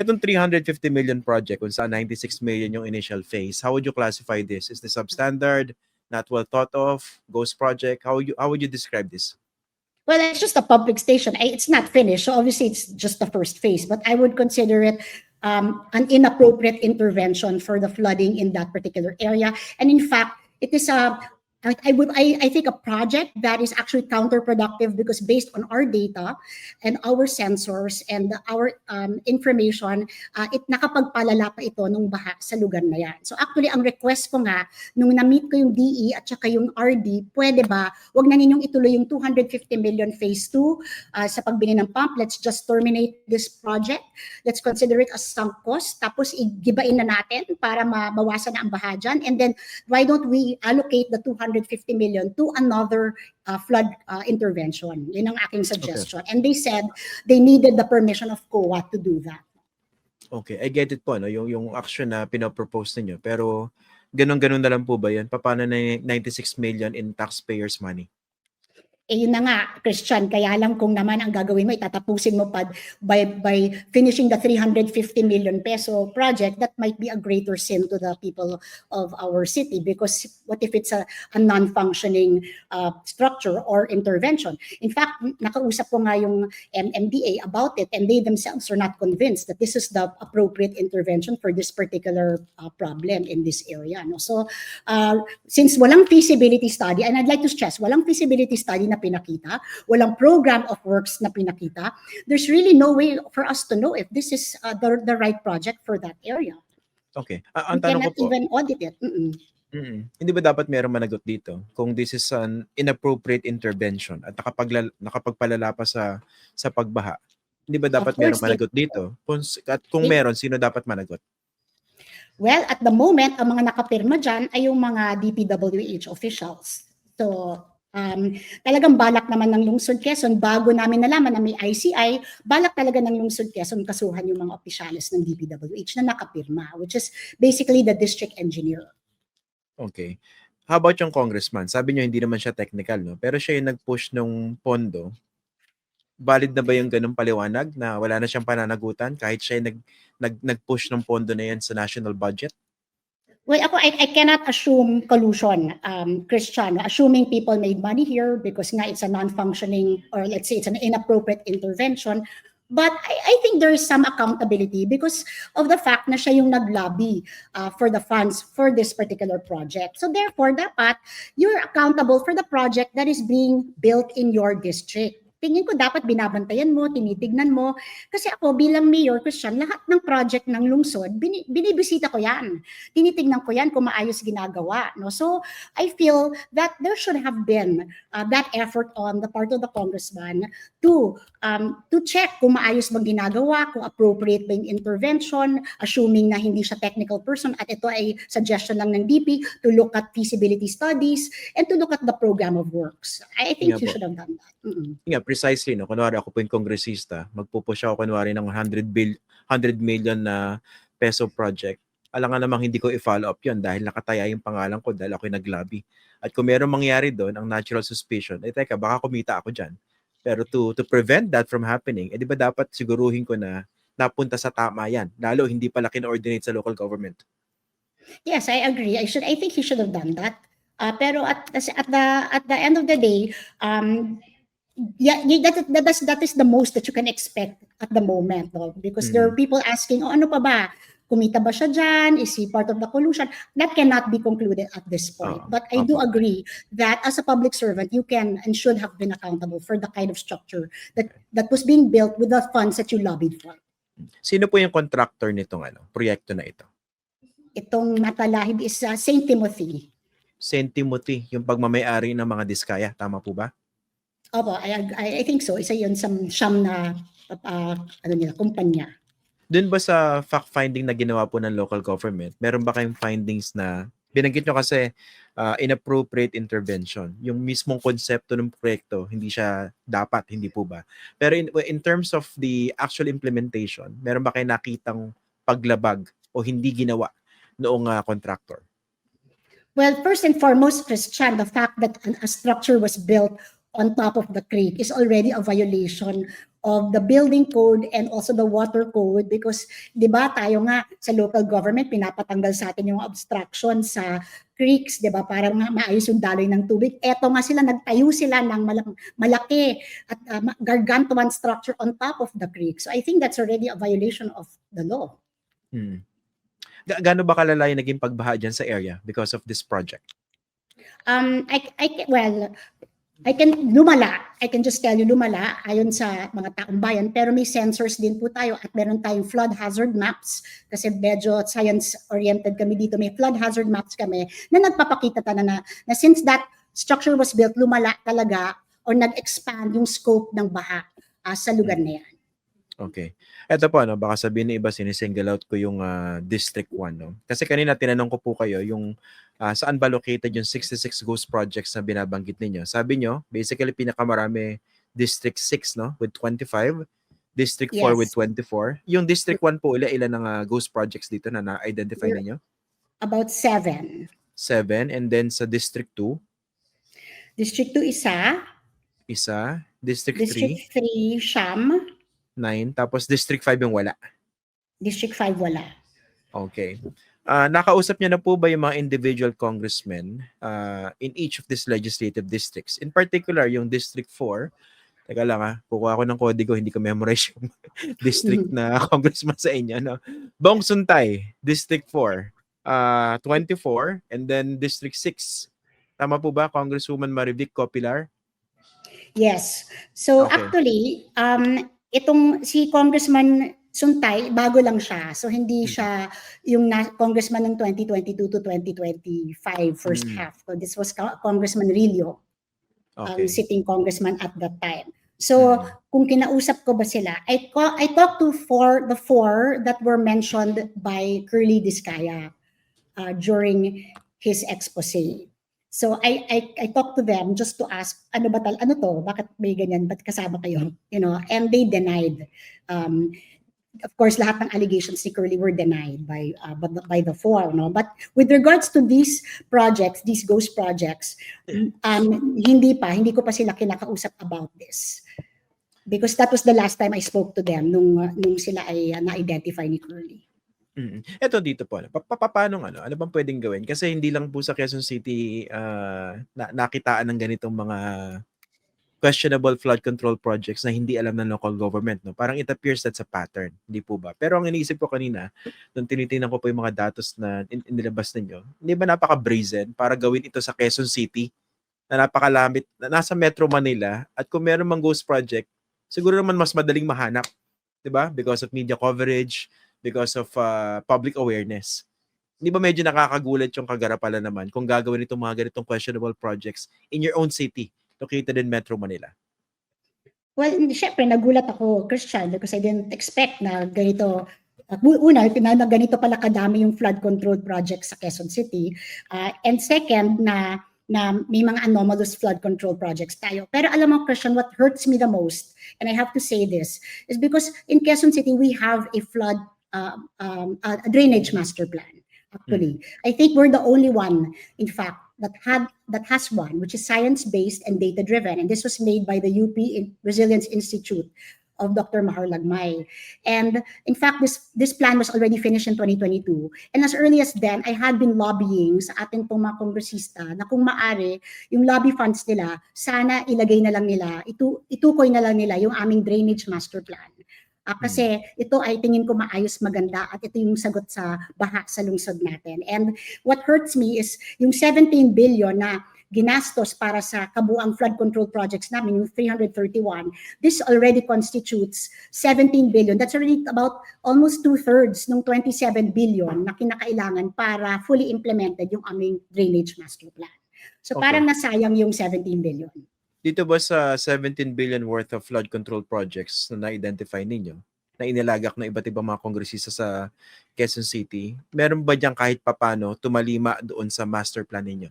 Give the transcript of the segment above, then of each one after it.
Itong 350 million project kung saan 96 million yung initial phase, how would you classify this? Is this substandard, not well thought of, ghost project? How would you how would you describe this? Well, it's just a public station. It's not finished, so obviously it's just the first phase. But I would consider it um, an inappropriate intervention for the flooding in that particular area. And in fact, it is a I would I, I think a project that is actually counterproductive because based on our data and our sensors and our um, information, uh, it nakapagpalala pa ito nung baha sa lugar na yan. So actually, ang request ko nga, nung na-meet ko yung DE at saka yung RD, pwede ba, wag na ninyong ituloy yung 250 million phase 2 uh, sa pagbili ng pump. Let's just terminate this project. Let's consider it as sunk cost. Tapos igibain na natin para mabawasan na ang baha dyan. And then why don't we allocate the 250 million to another uh, flood uh, intervention? Yun ang aking suggestion. And they said they needed the permission of COA to do that. Okay, I get it po, no? yung, yung action na pinopropose ninyo. Pero ganun-ganun na lang po ba yan? Paano na yung 96 million in taxpayers' money? Eh yun na nga, Christian, kaya lang kung naman ang gagawin mo, itatapusin mo pa by, by finishing the 350 million peso project, that might be a greater sin to the people of our city because what if it's a, a non-functioning uh, structure or intervention? In fact, nakausap ko nga yung MMDA about it and they themselves are not convinced that this is the appropriate intervention for this particular uh, problem in this area. No? So, uh, since walang feasibility study, and I'd like to stress, walang feasibility study na pinakita, walang program of works na pinakita, there's really no way for us to know if this is uh, the, the right project for that area. Okay. Ah, ang We tanong ko cannot po, even audit it. Mm-mm. mm hindi ba dapat mayroong managot dito kung this is an inappropriate intervention at nakapagla, nakapagpalala pa sa, sa pagbaha? Hindi ba dapat mayroong managot dito? Kung, at kung It- meron, sino dapat managot? Well, at the moment, ang mga nakapirma dyan ay yung mga DPWH officials. So, um, talagang balak naman ng Lungsod Quezon, bago namin nalaman na may ICI, balak talaga ng Lungsod Quezon kasuhan yung mga opisyalis ng DPWH na nakapirma, which is basically the district engineer. Okay. How about yung congressman? Sabi niyo hindi naman siya technical, no? Pero siya yung nag-push nung pondo. Valid na ba yung ganung paliwanag na wala na siyang pananagutan kahit siya yung nag, nag, nag-push ng pondo na yan sa national budget? Well, ako, I, I cannot assume collusion, um, Christian, assuming people made money here because nga it's a non-functioning or let's say it's an inappropriate intervention. But I, I think there is some accountability because of the fact na siya yung nag-lobby uh, for the funds for this particular project. So therefore, dapat you're accountable for the project that is being built in your district. Tingin ko dapat binabantayan mo, tinitignan mo. Kasi ako bilang mayor, Christian, lahat ng project ng lungsod, bini, binibisita ko yan tinitingnan ko yan kung maayos ginagawa. No? So I feel that there should have been uh, that effort on the part of the congressman to um, to check kung maayos bang ginagawa, kung appropriate ba yung intervention, assuming na hindi siya technical person at ito ay suggestion lang ng DP to look at feasibility studies and to look at the program of works. I I think Yeah you should have done that. Mm-mm. Nga, precisely, no? Kunwari ako po yung kongresista, magpupush ako kunwari ng 100, bill, 100 million na peso project. Alam nga namang hindi ko i-follow up yun dahil nakataya yung pangalan ko dahil ako yung nag-lobby. At kung meron mangyari doon, ang natural suspicion, eh teka, baka kumita ako dyan. Pero to to prevent that from happening, eh di ba dapat siguruhin ko na napunta sa tama yan. Lalo hindi pala kin-ordinate sa local government. Yes, I agree. I should. I think he should have done that. Uh, pero at at the at the end of the day, um, yeah, that that is that is the most that you can expect at the moment, no? Because there are people asking, oh, ano pa ba? Kumita ba siya dyan? Is he part of the collusion? That cannot be concluded at this point. Oo, But I do opo. agree that as a public servant, you can and should have been accountable for the kind of structure that that was being built with the funds that you lobbied for. Sino po yung contractor nitong ano, proyekto na ito? Itong natalahib is uh, St. Timothy. St. Timothy, yung pagmamayari ng mga diskaya. Tama po ba? Opo, I, I, I think so. Isa yun sa siyam na uh, ano nila, kumpanya. Doon ba sa fact-finding na ginawa po ng local government, meron ba kayong findings na binanggit nyo kasi ah, inappropriate intervention? Yung mismong konsepto ng proyekto, hindi siya dapat, hindi po ba? Pero in, in terms of the actual implementation, meron ba kayong nakitang paglabag o hindi ginawa noong ah, contractor? Well, first and foremost, Christian, the fact that an, a structure was built on top of the creek is already a violation of the building code and also the water code because 'di ba tayo nga sa local government pinapatanggal sa atin yung obstruction sa creeks 'di ba para ma- maayos yung daloy ng tubig eto nga sila nagtayo sila ng malak- malaki at uh, gargantuan structure on top of the creek so i think that's already a violation of the law Hmm. Ga- gaano ba kalala yung naging pagbaha dyan sa area because of this project? Um, I, I, well, I can lumala. I can just tell you lumala ayon sa mga taong bayan. Pero may sensors din po tayo at meron tayong flood hazard maps kasi medyo science-oriented kami dito. May flood hazard maps kami na nagpapakita ta na, na, na since that structure was built, lumala talaga or nag-expand yung scope ng baha ah, sa lugar na yan. Okay. Eto po, ano, baka sabihin ng iba, sinisingle out ko yung ah, District 1. No? Kasi kanina tinanong ko po kayo yung ah, saan ba located yung 66 ghost projects na binabanggit ninyo. Sabi nyo, basically pinakamarami District 6 no with 25, District 4 Yes. with 24. Yung District 1 po, ilan ilan ng ah, ghost projects dito na na-identify We're- ninyo? About seven. 7 and then sa District 2, District 2 isa, isa, District 3, District 3 siyam, 9, tapos District 5 yung wala. District 5 wala. Okay. Ah, nakausap niyo na po ba yung mga individual congressmen ah, in each of these legislative districts? In particular, yung District 4, teka lang ah, kukuha ko ng kodigo, hindi ko memorize yung district na congressman sa inyo. No? Bong Suntay, District 4, ah 24, and then District 6. Tama po ba, Congresswoman Marivic Copilar? Yes. So Okay. actually, um, itong si Congressman Suntay, bago lang siya. So hindi Mm. siya yung na, congressman ng 2022 to 2025 first Mm. half. So this was Co- Congressman Rillo, um, Okay. sitting congressman at that time. So Mm. kung kinausap ko ba sila, I, co- I talked to four, the four that were mentioned by Curly Discaya uh, during his expose. So I, I I talked to them just to ask ano ba tal ano to? Bakit may ganyan? Ba't kasama kayo? You know and they denied. Um of course lahat ng allegations ni Curly were denied by uh, by, the, by the four no? But with regards to these projects these ghost projects um hindi pa hindi ko pa sila kinakausap about this. Because that was the last time I spoke to them nung nung sila ay uh, na-identify ni Curly Mm. Eto dito po, ano, pa, pa, pa- paano ano, ano bang pwedeng gawin? Kasi hindi lang po sa Quezon City ah, na, nakitaan ng ganitong mga questionable flood control projects na hindi alam ng local government. No? Parang it appears that's a pattern, hindi po ba? Pero ang iniisip ko kanina, nung tinitingnan ko po yung mga datos na in, inilabas ninyo, hindi ba napaka-brazen para gawin ito sa Quezon City na napakalamit, na nasa Metro Manila at kung meron mang ghost project, siguro naman mas madaling mahanap. 'di ba? Because of media coverage, because of uh, public awareness. Hindi ba medyo nakakagulat yung kagarapalan naman kung gagawin itong mga ganitong questionable projects in your own city located in Metro Manila? Well, syempre, nagulat ako, Christian, because I didn't expect na ganito, bu- una, na, na ganito pala kadami yung flood control project sa Quezon City. Uh, and second, na na may mga anomalous flood control projects tayo. Pero alam mo, Christian, what hurts me the most, and I have to say this, is because in Quezon City, we have a flood uh, um, a drainage master plan, actually. I think we're the only one, in fact, that had that has one, which is science-based and data-driven. And this was made by the UP Resilience Institute of Dr. Mahar Lagmay. And in fact, this this plan was already finished in 2022. And as early as then, I had been lobbying sa ating pong mga kongresista na kung maari, yung lobby funds nila, sana ilagay na lang nila, itu, itukoy na lang nila yung aming drainage master plan. Ah, kasi ito ay tingin ko maayos maganda at ito yung sagot sa baha sa lungsod natin. And what hurts me is yung 17 billion na ginastos para sa kabuang flood control projects namin, yung 331, this already constitutes 17 billion. That's already about almost two-thirds ng 27 billion na kinakailangan para fully implemented yung aming drainage master plan. So Okay. parang nasayang yung 17 billion. Dito ba sa 17 billion worth of flood control projects na na-identify ninyo, na inilagak ng iba't ibang mga kongresista sa Quezon City, meron ba dyan kahit papano tumalima doon sa master plan ninyo?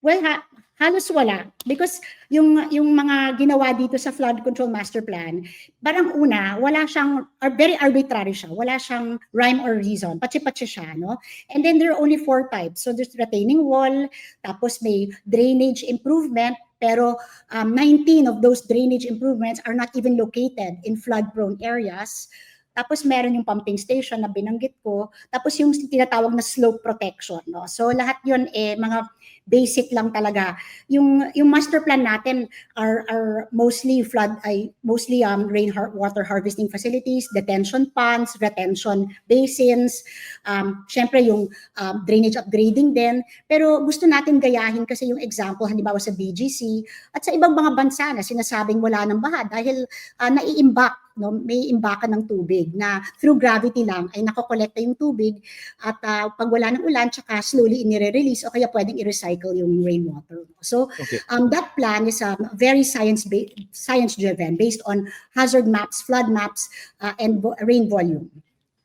Well, ha- halos wala. Because yung, yung mga ginawa dito sa flood control master plan, parang una, wala siyang, or very arbitrary siya. Wala siyang rhyme or reason. Patsi-patsi siya, no? And then there are only four types. So there's retaining wall, tapos may drainage improvement, Pero um, 19 of those drainage improvements are not even located in flood-prone areas. Tapos meron yung pumping station na binanggit ko. Tapos yung tinatawag na slope protection. No? So lahat yun eh, mga basic lang talaga. Yung, yung master plan natin are, are mostly flood, ay mostly um, rain har- water harvesting facilities, detention ponds, retention basins, um, syempre yung um, drainage upgrading din. Pero gusto natin gayahin kasi yung example, halimbawa sa BGC at sa ibang mga bansa na sinasabing wala ng baha dahil uh, naiimbak, no, may imbakan ng tubig na through gravity lang ay nakokolekta yung tubig at uh, pag wala ng ulan, tsaka slowly inire-release o kaya pwedeng i-recycle yung rainwater. So Okay. um, that plan is um, very science ba- science driven based on hazard maps, flood maps, uh, and vo- rain volume.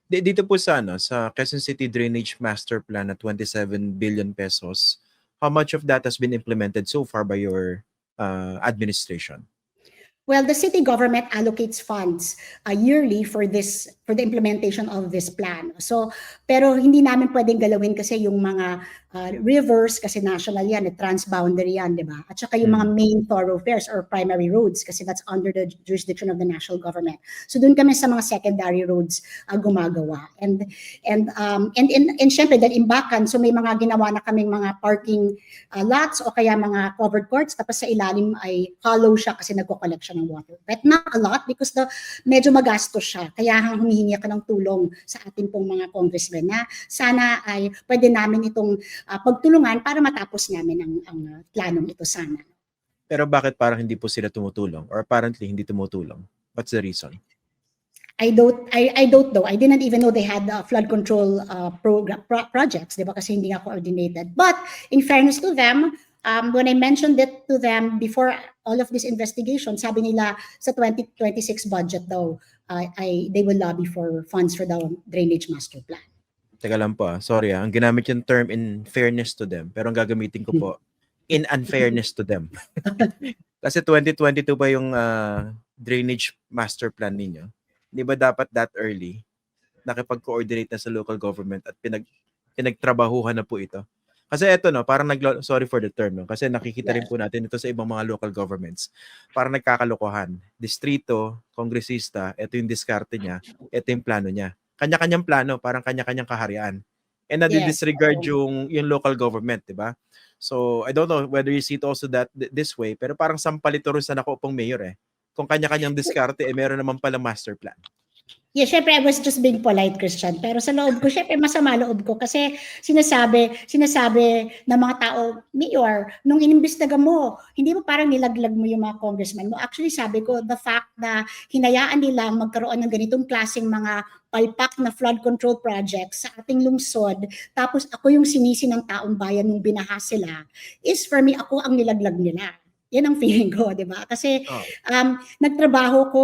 Di- Dito po sa ano, sa Quezon City Drainage Master Plan na 27 billion pesos, how much of that has been implemented so far by your uh, administration? Well, the city government allocates funds uh, yearly for this for the implementation of this plan. So, pero hindi namin pwedeng galawin kasi yung mga uh, rivers kasi national yan, eh, transboundary yan, di ba? At saka yung mga main thoroughfares or primary roads kasi that's under the jurisdiction of the national government. So doon kami sa mga secondary roads uh, gumagawa. And and um and and, and syempre dahil imbakan, so may mga ginawa na kaming mga parking uh, lots o kaya mga covered courts tapos sa ilalim ay hollow siya kasi nagko-collect siya ng water. But not a lot because the medyo magastos siya. Kaya humihingi ako ng tulong sa ating pong mga congressmen na sana ay pwede namin itong uh, pagtulungan para matapos namin ang, ang uh, planong ito sana. Pero bakit parang hindi po sila tumutulong or apparently hindi tumutulong? What's the reason? I don't I, I don't know. I didn't even know they had uh, flood control uh, program pro- projects, 'di ba? Kasi hindi nga coordinated. But in fairness to them, um, when I mentioned it to them before all of this investigation, sabi nila sa 2026 budget daw, uh, I they will lobby for funds for the drainage master plan. Teka lang po, ah. sorry ah. Ang ginamit yung term in fairness to them, pero ang gagamitin ko po in unfairness to them. Kasi 2022 pa yung ah, drainage master plan ninyo. Di ba dapat that early nakipag-coordinate na sa local government at pinag pinagtrabahuhan na po ito? Kasi eto no, parang nag sorry for the term no, kasi nakikita rin po natin ito sa ibang mga local governments. Parang nagkakalokohan. Distrito, kongresista, ito yung diskarte niya, ito yung plano niya. Kanya-kanyang plano, parang kanya-kanyang kaharian. And nadi-disregard yung yung local government, 'di ba? So, I don't know whether you see it also that th- this way, pero parang sampalito rin sa nakuupang mayor eh. Kung kanya-kanyang diskarte, eh meron naman pala master plan. Yeah, syempre I was just being polite, Christian. Pero sa loob ko, syempre masama loob ko kasi sinasabi, sinasabi ng mga tao, Mayor, nung inimbestiga mo, hindi mo parang nilaglag mo yung mga congressman mo. Actually, sabi ko, the fact na hinayaan nila magkaroon ng ganitong klaseng mga palpak na flood control projects sa ating lungsod, tapos ako yung sinisi ng taong bayan nung binaha sila, is for me, ako ang nilaglag nila. Yan ang feeling ko, di ba? Kasi Oh. um, nagtrabaho ko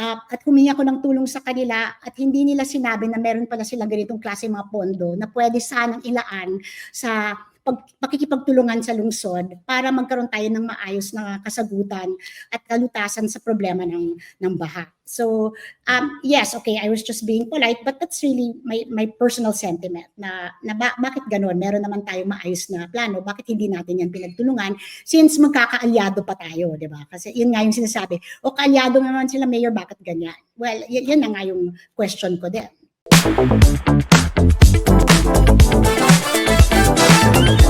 uh, at humingi ako ng tulong sa kanila at hindi nila sinabi na meron pala silang ganitong klase mga pondo na pwede sanang ilaan sa pag, pakikipagtulungan sa lungsod para magkaroon tayo ng maayos na kasagutan at kalutasan sa problema ng, ng baha. So, um, yes, okay, I was just being polite, but that's really my, my personal sentiment na, na ba, bakit ganun? Meron naman tayong maayos na plano, bakit hindi natin yan pinagtulungan since magkakaalyado pa tayo, di ba? Kasi yun nga yung sinasabi, o kaalyado naman sila, Mayor, bakit ganyan? Well, y- yun na nga yung question ko din. Thank